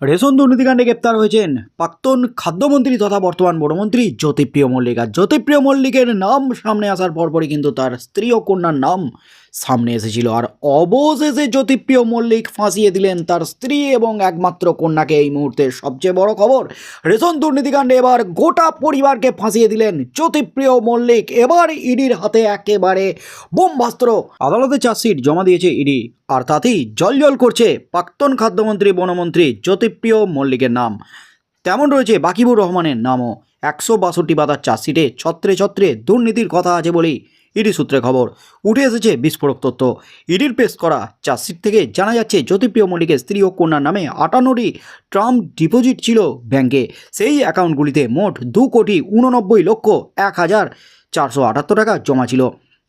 Ration দুর্নীতিকাণ্ডে গ্রেপ্তার হয়েছেন প্রাক্তন খাদ্যমন্ত্রী তথা বর্তমান বড়মন্ত্রী জ্যোতিপ্রিয় মল্লিক। আর জ্যোতিপ্রিয় মল্লিকের নাম সামনে আসার পরপরই কিন্তু তার স্ত্রী ও কন্যার নাম সামনে এসেছিল। আর অবশেষে জ্যোতিপ্রিয় মল্লিক ফাঁসিয়ে দিলেন তার স্ত্রী এবং একমাত্র কন্যাকে। এই মুহূর্তে সবচেয়ে বড় খবর, রেশন দুর্নীতিকাণ্ডে এবার গোটা পরিবারকে ফাঁসিয়ে দিলেন জ্যোতিপ্রিয় মল্লিক। এবার ইডির হাতে একেবারে বোমবাস্ত্র আদালতে চার্জশিট জমা দিয়েছে ইডি। আর তাতেই জলজল করছে প্রাক্তন খাদ্যমন্ত্রী, বনমন্ত্রী জ্যোতিপ্রিয় মল্লিকের নাম। তেমন রয়েছে বাকিবুর রহমানের নামও। একশো বাষট্টি পাতার চার্জশিটে ছত্রে ছত্রে দুর্নীতির কথা আছে বলেই ইডি সূত্রে খবর, উঠে এসেছে বিস্ফোরক তথ্য। ইডির পেশ করা চার্জশিট থেকে জানা যাচ্ছে, জ্যোতিপ্রিয় মল্লিকের স্ত্রী ও কন্যার নামে আটান্নটি ট্রাম্প ডিপোজিট ছিল ব্যাংকে। সেই অ্যাকাউন্টগুলিতে মোট দু কোটি উননব্বই লক্ষ এক হাজার চারশো আটাত্তর টাকা জমা ছিল।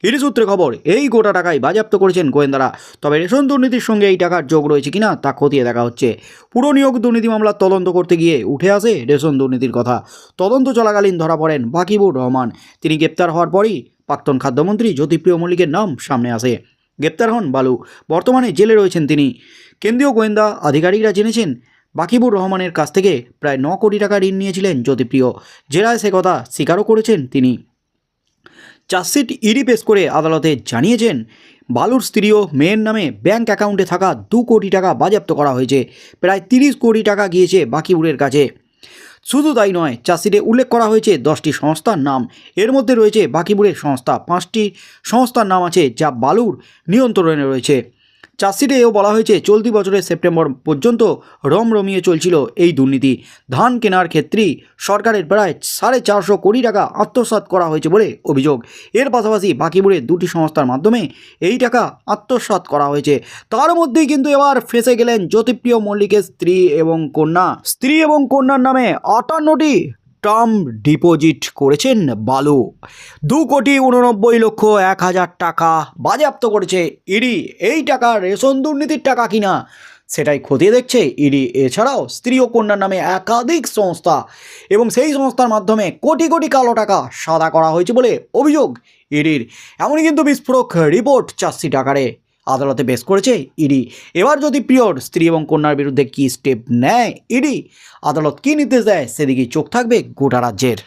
ইডি সূত্রে খবর, এই গোটা টাকায় বাজেয়াপ্ত করেছেন গোয়েন্দারা। তবে রেশন দুর্নীতির সঙ্গে এই টাকার যোগ রয়েছে কিনা তা খতিয়ে দেখা হচ্ছে। পুরো নিয়োগ দুর্নীতি মামলার তদন্ত করতে গিয়ে উঠে আসে রেশন দুর্নীতির কথা। তদন্ত চলাকালীন ধরা পড়েন বাকিবুর রহমান। তিনি গ্রেপ্তার হওয়ার পরই প্রাক্তন খাদ্যমন্ত্রী জ্যোতিপ্রিয় মল্লিকের নাম সামনে আসে। গ্রেপ্তার হন বালু। বর্তমানে জেলে রয়েছেন তিনি। কেন্দ্রীয় গোয়েন্দা আধিকারিকরা জেনেছেন, বাকিবুর রহমানের কাছ থেকে প্রায় ন কোটি টাকা ঋণ নিয়েছিলেন জ্যোতিপ্রিয়। জেলায় সে কথা স্বীকারও করেছেন তিনি। চার্জশিট ইডি পেশ করে আদালতে জানিয়েছেন, বালুর স্ত্রী ও মেয়ের নামে ব্যাংক অ্যাকাউন্টে থাকা দু কোটি টাকা বাজেয়াপ্ত করা হয়েছে। প্রায় তিরিশ কোটি টাকা গিয়েছে বাকিবুরের কাছে। শুধু তাই নয়, চাষিদের উল্লেখ করা হয়েছে দশটি সংস্থার নাম। এর মধ্যে রয়েছে বাকিপুরের সংস্থা, পাঁচটি সংস্থার নাম আছে যা বালুর নিয়ন্ত্রণে রয়েছে। চার্জশিটে এও বলা হয়েছে, চলতি বছরের সেপ্টেম্বর পর্যন্ত রমরমিয়ে চলছিল এই দুর্নীতি। ধান কেনার ক্ষেত্রেই সরকারের প্রায় সাড়ে চারশো কোটি টাকা আত্মসাৎ করা হয়েছে বলে অভিযোগ। এর পাশাপাশি বাকিপুরের দুটি সংস্থার মাধ্যমে এই টাকা আত্মসাৎ করা হয়েছে। তার মধ্যেই কিন্তু এবার ফেসে গেলেন জ্যোতিপ্রিয় মল্লিকের স্ত্রী এবং কন্যা। স্ত্রী এবং কন্যার নামে আটান্নটি টার্ম ডিপোজিট করেছেন বালু। দু কোটি উননব্বই লক্ষ এক হাজার টাকা বাজেয়াপ্ত করেছে ইডি। এই টাকা রেশন দুর্নীতির টাকা কিনা সেটাই খতিয়ে দেখছে ইডি। এছাড়াও স্ত্রী ও কন্যার নামে একাধিক সংস্থা এবং সেই সংস্থার মাধ্যমে কোটি কোটি কালো টাকা সাদা করা হয়েছে বলে অভিযোগ ইডির। এমনই কিন্তু বিস্ফোরক রিপোর্ট চার্জশিট আকারে আদালতে বেশ করেছে ইডি। এবার যদি প্রিয়র স্ত্রী এবং কন্যার বিরুদ্ধে কী স্টেপ নেয় ইডি, আদালত কী নির্দেশ দেয় সেদিকেই চোখ থাকবে গোটা রাজ্যের।